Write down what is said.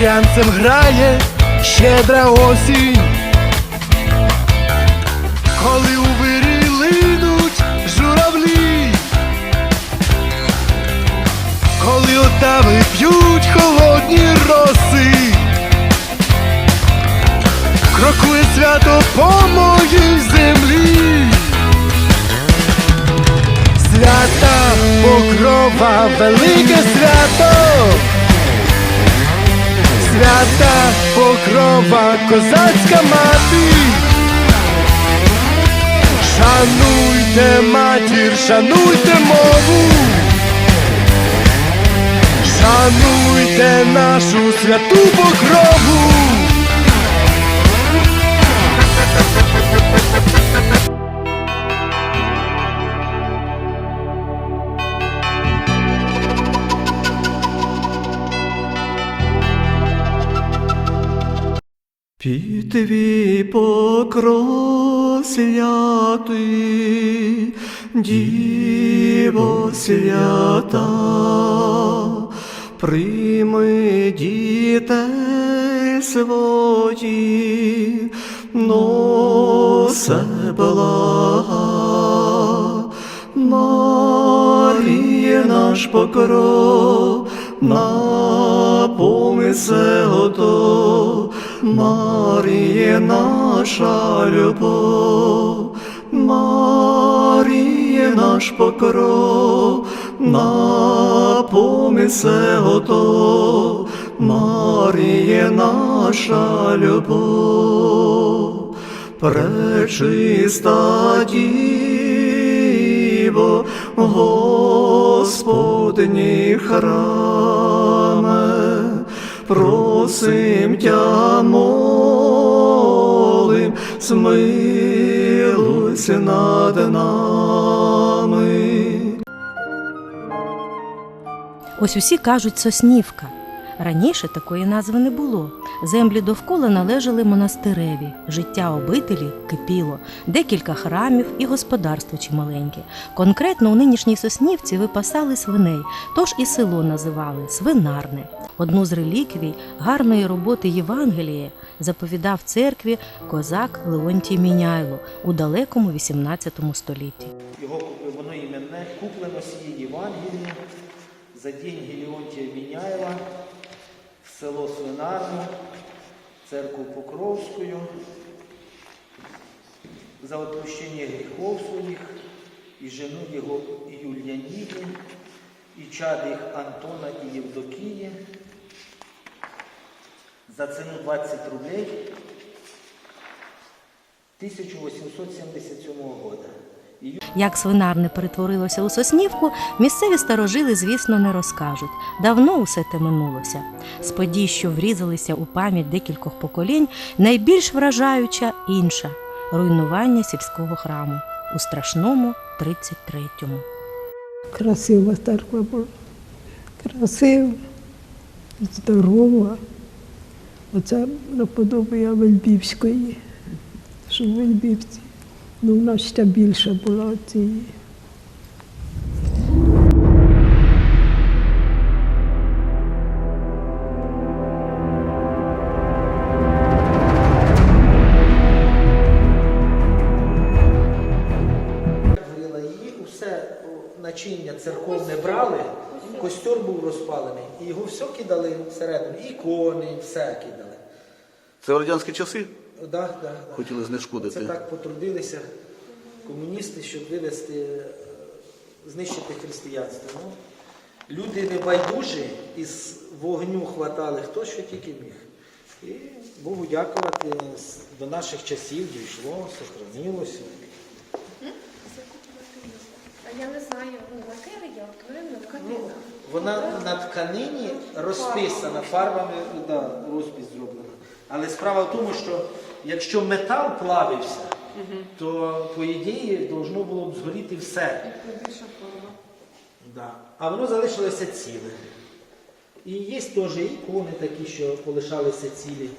багрянцем грає щедра осінь, коли у вирі линуть журавлі, коли отави п'ють холодні роси, крокує свято по моїй землі. Свята покрова, велике свято, свята покрова, козацька мати. Шануйте матір, шануйте мову, шануйте нашу святу покрову. Під твій покров святий, Діво свята, прийми дітей своїх, носе блага. Маріє наш покров, на помисе готов, Маріє наша любов, Маріє наш покров, на помисе готов, Маріє наша любов, пречиста діво, Господні храме, просим тя молим, смилуйся над нами. Ось усі кажуть Соснівка. Раніше такої назви не було. Землі довкола належали монастиреві, життя обителі кипіло, декілька храмів і господарство чималеньке. Конкретно у нинішній Соснівці випасали свиней, тож і село називали Свинарне. Одну з реліквій гарної роботи Євангелія заповідав церкві козак Леонтій Міняйло у далекому XVIII столітті. Його воно іменне куплено сіє Євангеліє за деньги Леонтія Міняєва в село Свинарне, церкву Покровську, за отпущення гріхов своїх і жену його Юліаніди, і чад їх Антона і Євдокії за ціну 20 рублей 1877 года. Як свинарне перетворилося у Соснівку, місцеві старожили, звісно, не розкажуть. Давно усе те минулося. З подій, що врізалися у пам'ять декількох поколінь, найбільш вражаюча інша руйнування сільського храму у страшному 33-му. Красива церква була. Красива, здорова. Оце наподобає Вельбівської, що в Вельбівці. Ну, вона ще більше була цієї. Костер був розпалений, і його все кидали всередину, ікони, все кидали. Це в радянські часи Да, да, да. хотіли знешкодити. Це так потрудилися комуністи, щоб вивести, е, знищити християнство. Ну, люди небайдужі із вогню хватали хто що тільки міг. І Богу дякувати, до наших часів дійшло, сохранилося. Я не знаю, ну, лакери я тваринна Ну, тканина. вона на тканині розписана, фарбами да, розпис зроблена. Але справа в тому, що якщо метал плавився, то по ідеї должно було б згоріти все. Да. А воно залишилося ціле. І є теж ікони такі, що полишалися цілі.